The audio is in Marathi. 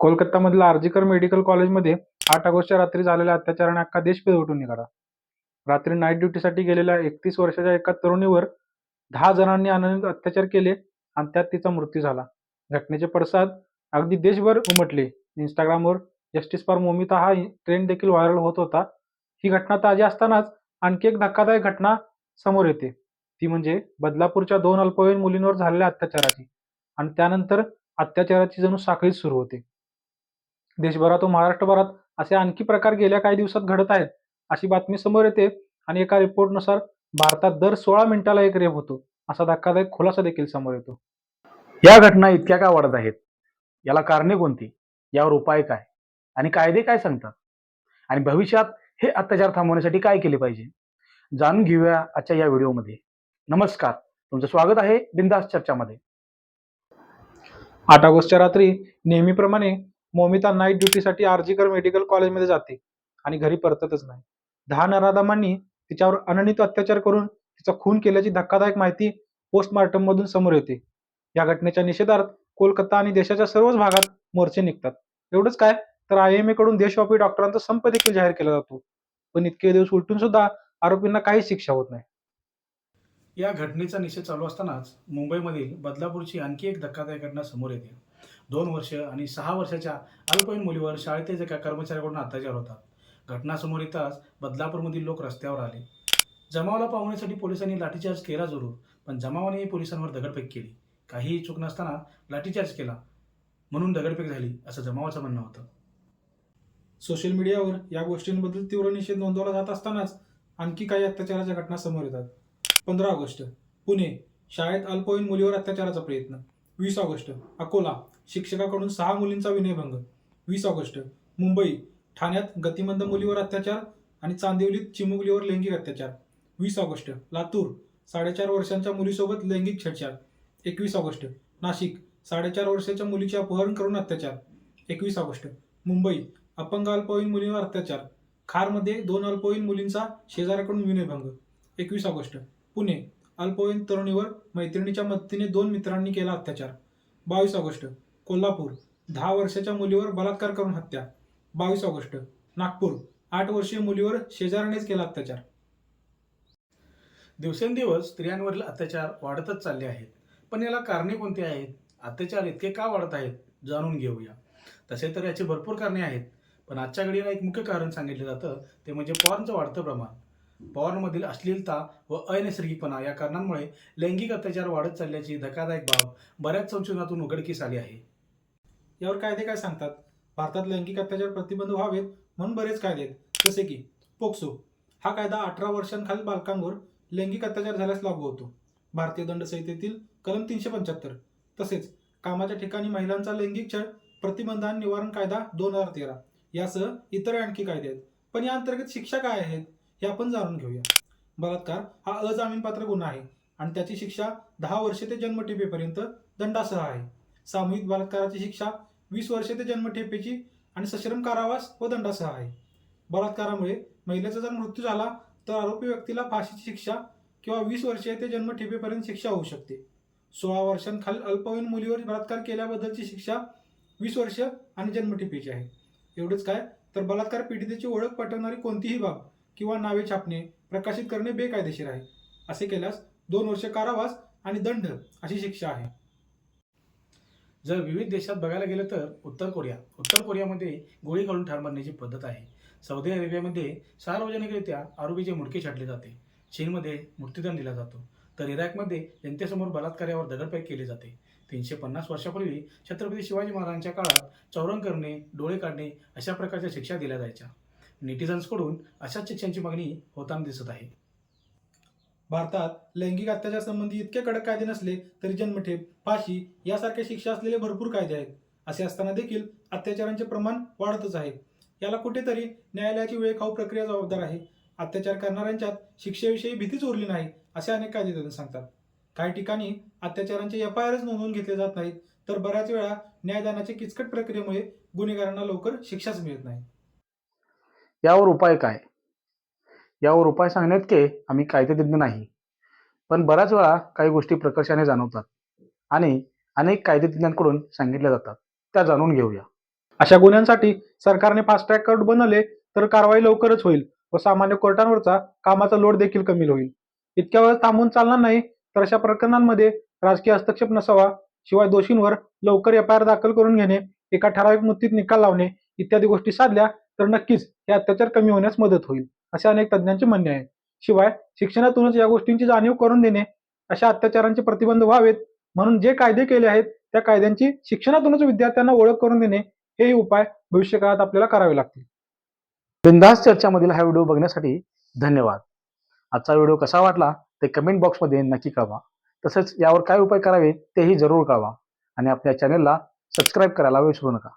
कोलकातामधील आर्जिकर मेडिकल कॉलेजमध्ये आठ ऑगस्टच्या रात्री झालेल्या अत्याचाराने अख्खा देश पिळवटून निघाला. रात्री नाईट ड्युटीसाठी गेलेल्या एकतीस वर्षाच्या एका तरुणीवर दहा जणांनी अनन्य अत्याचार केले आणि त्यात तिचा मृत्यू झाला. घटनेचे पडसाद अगदी देशभर उमटले. इंस्टाग्रामवर 'जस्टिस फॉर मोमिता' हा ट्रेंड देखील व्हायरल होत होता. ही घटना ताजी असतानाच आणखी एक धक्कादायक घटना समोर येते. ती म्हणजे बदलापूरच्या दोन अल्पवयीन मुलींवर झालेल्या अत्याचाराची आणि त्यानंतर अत्याचाराची जणू साखळीच सुरू होते. देशभरात व महाराष्ट्रभरात असे आणखी प्रकार गेल्या काही दिवसात घडत आहेत, अशी बातमी समोर येते आणि एका रिपोर्टनुसार भारतात दर सोळा मिनिटाला एक रेप होतो, असा धक्कादायक खुलासा देखील समोर येतो. या घटना इतक्या का वाढत आहेत? याला कारणे कोणती? यावर उपाय काय? आणि कायदे काय सांगतात? आणि भविष्यात हे अत्याचार थांबवण्यासाठी काय केले पाहिजे? जाणून घेऊया आजच्या या व्हिडिओमध्ये. नमस्कार, तुमचं स्वागत आहे बिंदास चर्चामध्ये. आठ ऑगस्टच्या रात्री नेहमीप्रमाणे मोमिता नाईट ड्युटीसाठी आरजीकर मेडिकल कॉलेजमध्ये जाते आणि घरी परततच नाही. दहा नराधमांनी तिच्यावर अनन्वित अत्याचार करून तिचा खून केल्याची धक्कादायक माहिती पोस्टमार्टममधून समोर येते. या घटनेच्या निषेधार्थ कोलकाता आणि देशाच्या सर्वच भागात मोर्चे निघतात. एवढंच काय तर आय एम ए कडून देशव्यापी डॉक्टरांचा संप देखील जाहीर केला जातो. पण इतके दिवस उलटून सुद्धा आरोपींना काहीच शिक्षा होत नाही. या घटनेचा निषेध चालू असतानाच मुंबईमधील बदलापूरची आणखी एक धक्कादायक घटना समोर येते. दोन वर्ष आणि सहा वर्षाच्या अल्पवयीन मुलीवर शाळेतील एका कर्मचाऱ्याकडून अत्याचार होतात. घटना समोर येताच बदलापूरमधील लोक रस्त्यावर आले. जमावाला पावण्यासाठी पोलिसांनी लाठीचार्ज केला जरूर, पण जमावाने पोलिसांवर दगडफेक केली. काहीही चूक नसताना लाठीचार्ज केला म्हणून दगडफेक झाली, असं जमावाचं म्हणणं होतं. सोशल मीडियावर या गोष्टींबद्दल तीव्र निषेध नोंदवला जात असतानाच आणखी काही अत्याचाराच्या घटना समोर येतात. पंधरा ऑगस्ट पुणे शाळेत अल्पवयीन मुलीवर अत्याचाराचा प्रयत्न. वीस ऑगस्ट अकोला शिक्षकाकडून सहा मुलींचा विनयभंग. वीस ऑगस्ट मुंबई ठाण्यात गतिमंद मुलीवर अत्याचार आणि चांदिवलीत चिमुकलीवर लैंगिक अत्याचार. वीस ऑगस्ट लातूर साडेचार वर्षांच्या मुलीसोबत लैंगिक छेडछाड. एकवीस ऑगस्ट नाशिक साडेचार वर्षाच्या मुलीचे अपहरण करून अत्याचार. एकवीस ऑगस्ट मुंबई अपंग अल्पवयीन मुलींवर अत्याचार. खारमध्ये दोन अल्पवयीन मुलींचा शेजाऱ्याकडून विनयभंग. एकवीस ऑगस्ट पुणे अल्पवयीन तरुणीवर मैत्रिणीच्या मदतीने दोन मित्रांनी केला अत्याचार. बावीस ऑगस्ट कोल्हापूर दहा वर्षाच्या मुलीवर बलात्कार करून हत्या. बावीस ऑगस्ट नागपूर आठ वर्षीय मुलीवर शेजाऱ्यानेच केला अत्याचार. दिवसेंदिवस स्त्रियांवरील अत्याचार वाढतच चालले आहेत. पण याला कारणे कोणती आहेत? अत्याचार इतके का वाढत आहेत? जाणून घेऊया. तसे तर याची भरपूर कारणे आहेत. पण आजच्या घडीला एक मुख्य कारण सांगितलं जातं ते म्हणजे पॉर्नचं वाढतं प्रमाण. पवारमधील अश्लीलता व अनैसर्गिकपणा या कारणांमुळे लैंगिक अत्याचार वाढत चालल्याची धक्कादायक बाब बऱ्याच संशोधनातून उघडकीस आली आहे. यावर कायदे काय सांगतात? भारतात लैंगिक अत्याचार प्रतिबंध व्हावेत म्हणून बरेच कायदे आहेत. जसे की पोक्सो हा कायदा अठरा वर्षांखालील बालकांवर लैंगिक अत्याचार झाल्यास लागू होतो. भारतीय दंड संहितेतील कलम तीनशे पंच्याहत्तर. तसेच कामाच्या ठिकाणी महिलांचा लैंगिक छळ प्रतिबंध आणि निवारण कायदा दोन हजार तेरा यासह इतर आणखी कायदे आहेत. पण या अंतर्गत शिक्षा काय आहेत हे आपण जाणून घेऊया. बलात्कार हा अजामीनपात्र गुन्हा आहे आणि त्याची शिक्षा दहा वर्षे ते जन्मठेपेपर्यंत दंडासह आहे. सामूहिक बलात्काराची शिक्षा वीस वर्षे ते जन्मठेपेची आणि सश्रम कारावास व दंडासह आहे. बलात्कारामुळे महिलेचा जर मृत्यू झाला तर आरोपी व्यक्तीला फाशीची शिक्षा किंवा वीस वर्षे ते जन्मठेपेपर्यंत शिक्षा होऊ शकते. सोळा वर्षांखालील अल्पवयीन मुलीवर बलात्कार केल्याबद्दलची शिक्षा वीस वर्ष आणि जन्मठेपेची आहे. एवढंच काय तर बलात्कार पीडितेची ओळख पटवणारी कोणतीही बाब किंवा नावे छापणे, प्रकाशित करणे बेकायदेशीर आहे. असे केल्यास दोन वर्षे कारावास आणि दंड अशी शिक्षा आहे. जर विविध देशात बघायला गेलं तर उत्तर कोरिया. उत्तर कोरियामध्ये गोळी घालून ठार मारण्याची पद्धत आहे. सौदी अरेबियामध्ये सार्वजनिकरित्या आरोपीचे मुंडके छाटले जाते. चीनमध्ये मृत्यूदंड दिला जातो. तर इराकमध्ये जनतेसमोर बलात्कार्यावर दगडफेक केली जाते. तीनशे पन्नास वर्षापूर्वी छत्रपती शिवाजी महाराजांच्या काळात चौरंग करणे, डोळे काढणे अशा प्रकारच्या शिक्षा दिल्या जायच्या. नेटिझन्सकडून अशाच शिक्षांची मागणी होताना दिसत आहे. भारतात लैंगिक अत्याचारसंबंधी इतके कडक कायदे नसले तरी जन्मठेप, फाशी यासारख्या शिक्षा असलेले भरपूर कायदे आहेत. असे असताना देखील अत्याचारांचे प्रमाण वाढतच आहे. याला कुठेतरी न्यायालयाची वेळखाऊ प्रक्रिया जबाबदार आहे. अत्याचार करणाऱ्यांच्यात शिक्षेविषयी भीतीच उरली नाही असे अनेक कायदेतज्ञ सांगतात. काही ठिकाणी अत्याचारांचे एफआयआरच नोंदवून घेतले जात नाहीत तर बऱ्याच वेळा न्यायदानाच्या किचकट प्रक्रियेमुळे गुन्हेगारांना लवकर शिक्षाच मिळत नाही. यावर उपाय काय? यावर उपाय सांगण्यात की आम्ही कायदेतज्ञ नाही. पण बऱ्याच वेळा काही गोष्टी प्रकर्षाने जाणवतात आणि अनेक कायदेतज्ञांकडून सांगितल्या जातात. त्या जाणून घेऊया. अशा गुन्ह्यांसाठी सरकारने फास्ट ट्रॅक कोर्ट बनवले तर कारवाई लवकरच होईल व सामान्य कोर्टांवरचा कामाचा लोड देखील कमी होईल इतक्या वेळ थांबून चालणार नाही तर अशा प्रकरणांमध्ये राजकीय हस्तक्षेप नसावा शिवाय दोषींवर लवकर एफ आय आर दाखल करून घेणे एका ठराविक मुदतीत निकाल लावणे इत्यादी गोष्टी साधल्या तर नक्कीच हे अत्याचार कमी होण्यास मदत होईल असे अनेक तज्ज्ञांचे म्हणणे आहे. शिवाय शिक्षणातूनच या गोष्टींची जाणीव करून देणे अशा अत्याचारांचे प्रतिबंध व्हावेत म्हणून जे कायदे केले आहेत त्या कायद्यांची शिक्षणातूनच विद्यार्थ्यांना ओळख करून देणे हेही उपाय भविष्यकाळात आपल्याला करावे लागतील. बिंदास चर्चामधील हा व्हिडिओ बघण्यासाठी धन्यवाद. आजचा व्हिडिओ कसा वाटला ते कमेंट बॉक्समध्ये नक्की कळवा. तसेच यावर काय उपाय करावे तेही जरूर कळवा. आणि आपल्या चॅनेलला सबस्क्राईब करायला विसरू नका.